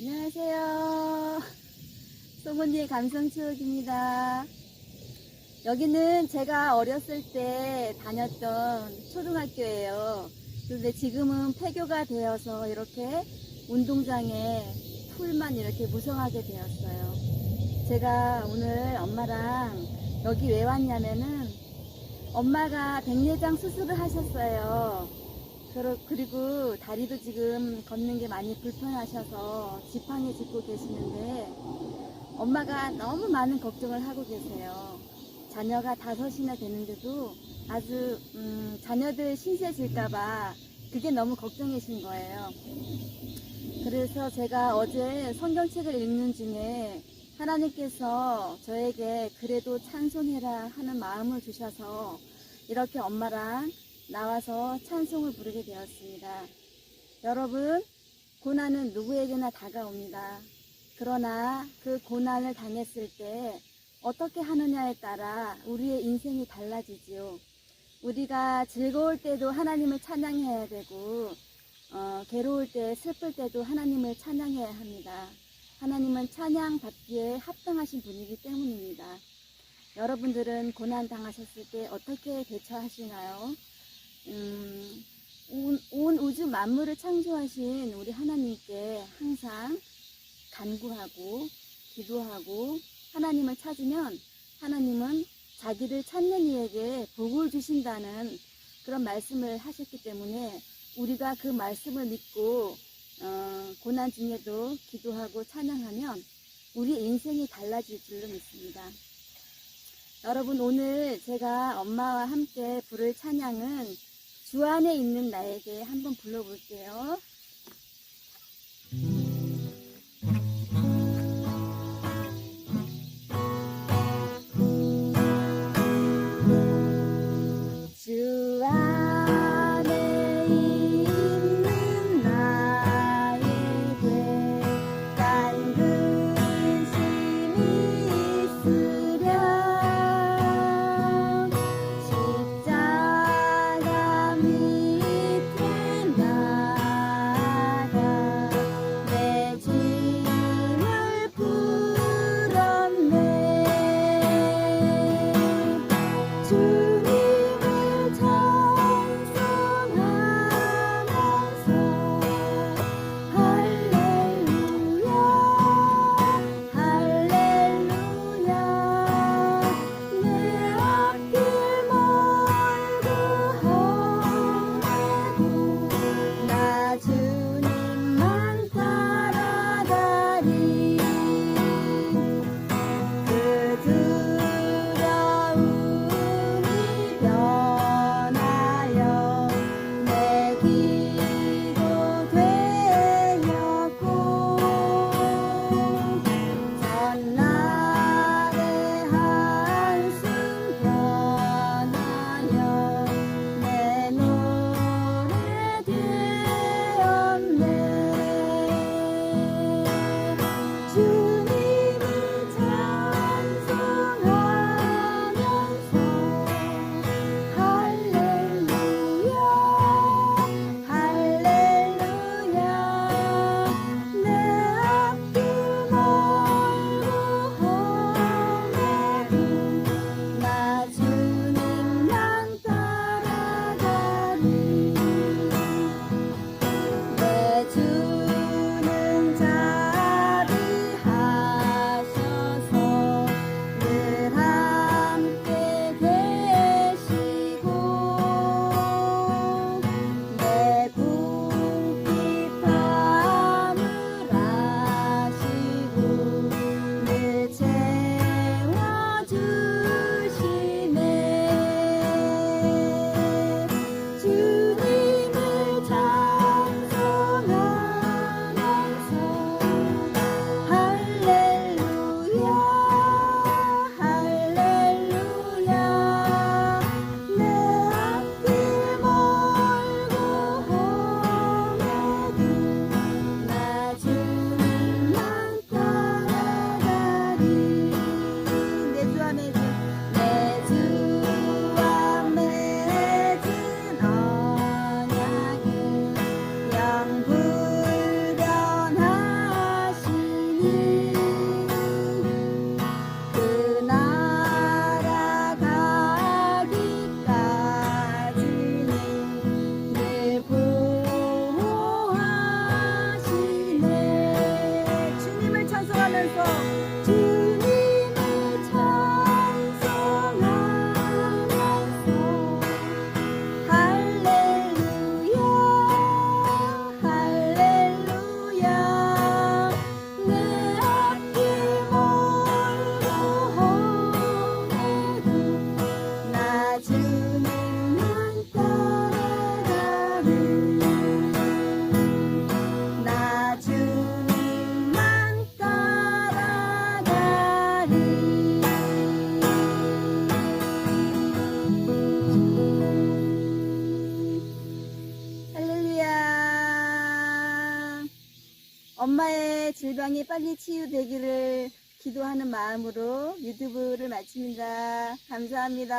안녕하세요. 소문리의 감성 추억입니다. 여기는 제가 어렸을 때 다녔던 초등학교예요. 그런데 지금은 폐교가 되어서 이렇게 운동장에 풀만 이렇게 무성하게 되었어요. 제가 오늘 엄마랑 여기 왜 왔냐면은 엄마가 백내장 수술을 하셨어요. 그리고 다리도 지금 걷는 게 많이 불편하셔서 지팡이 짚고 계시는데 엄마가 너무 많은 걱정을 하고 계세요. 자녀가 다섯이나 되는데도 아주 음, 자녀들 신세질까봐 그게 너무 걱정이신 거예요. 그래서 제가 어제 성경책을 읽는 중에 하나님께서 저에게 그래도 찬송해라 하는 마음을 주셔서 이렇게 엄마랑 나와서 찬송을 부르게 되었습니다. 여러분, 고난은 누구에게나 다가옵니다. 그러나 그 고난을 당했을 때 어떻게 하느냐에 따라 우리의 인생이 달라지지요. 우리가 즐거울 때도 하나님을 찬양해야 되고, 어, 괴로울 때, 슬플 때도 하나님을 찬양해야 합니다. 하나님은 찬양 받기에 합당하신 분이기 때문입니다. 여러분들은 고난 당하셨을 때 어떻게 대처하시나요? 음, 온, 온 우주 만물을 창조하신 우리 하나님께 항상 간구하고 기도하고 하나님을 찾으면 하나님은 자기를 찾는 이에게 복을 주신다는 그런 말씀을 하셨기 때문에 우리가 그 말씀을 믿고 어, 고난 중에도 기도하고 찬양하면 우리 인생이 달라질 줄로 믿습니다. 여러분 오늘 제가 엄마와 함께 부를 찬양은 주 안에 있는 나에게 한번 불러볼게요. 엄마의 질병이 빨리 치유되기를 기도하는 마음으로 유튜브를 마칩니다. 감사합니다.